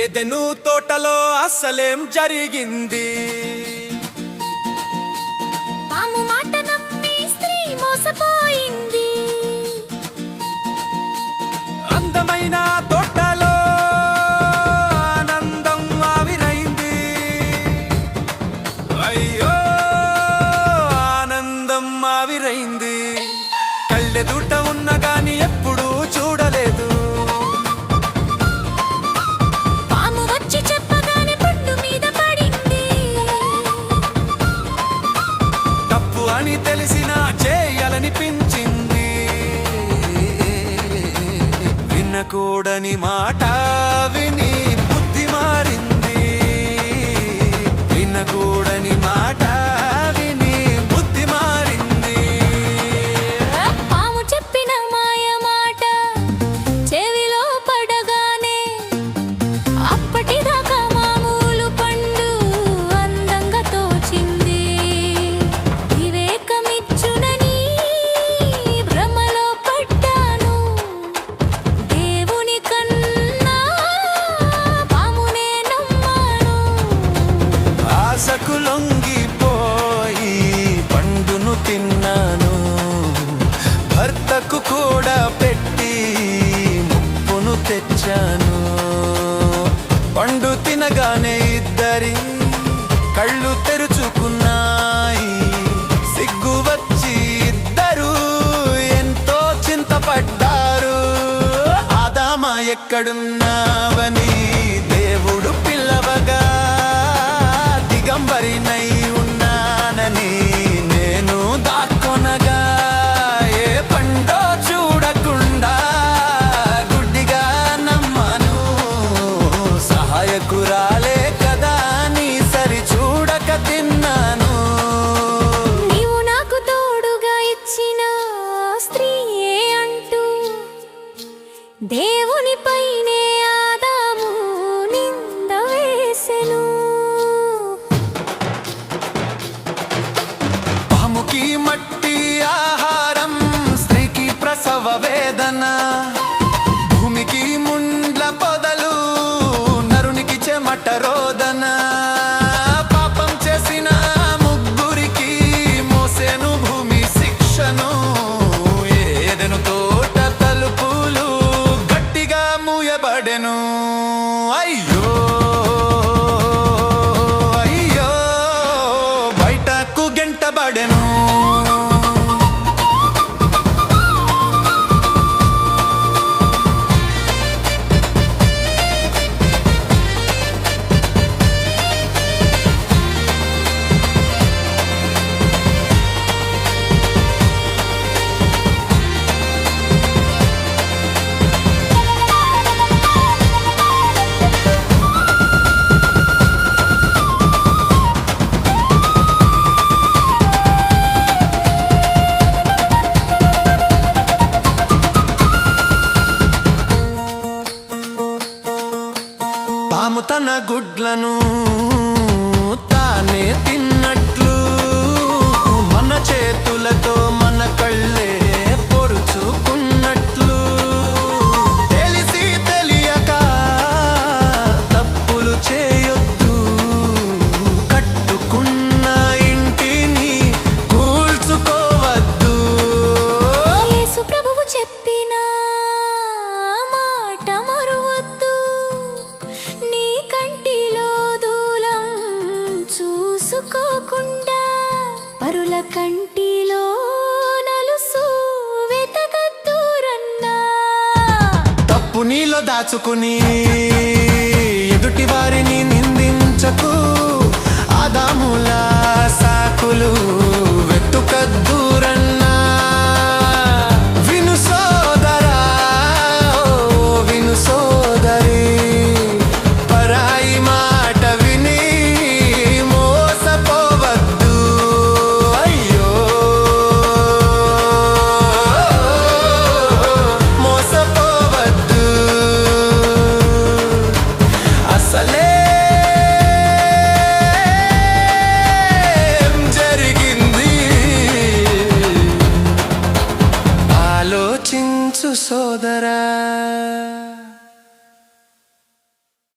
ఏదెను తోటలో అసలేం జరిగింది? పాము మాట నమ్మి స్త్రీ మోసపోయింది. అందమైన తోటలో ఆనందం ఆవిరైంది. అయ్యో ఆనందం ఆవిరైంది. కళ్ళెదుట ఉన్న గాని ఎప్పుడూ వినకూడని మాట విని బుద్ధి మారింది. వినకూడని మాట ఆశకు లొంగిపోయి పండును తిన్నాను. భర్తకు కూడా పెట్టి ముప్పును తెచ్చాను. పండు తినగానే ఇద్దరి కళ్ళు తెరుచుకున్నాయి. సిగ్గు వచ్చి ఇద్దరు ఎంతో చింతపడ్డారు. ఆదామా ఎక్కడున్నావని వేదన భూమికి ముండ్ల పొదలు నరునికి చెమట రోదన? పాపం చేసిన ముగ్గురికి మోసేను భూమి శిక్షను. ఏదెను తోట తలుపులు గట్టిగా మూయబడెను. అయ్యో అయ్యో బయటకు గెంటబడెను. la nube. పరుల కంటిలో నలుసు వెతకద్దూరన్నా తప్పు నీలో దాచుకుని ఎదుటి వారిని నిందించకు. ఆదాముల సాకులు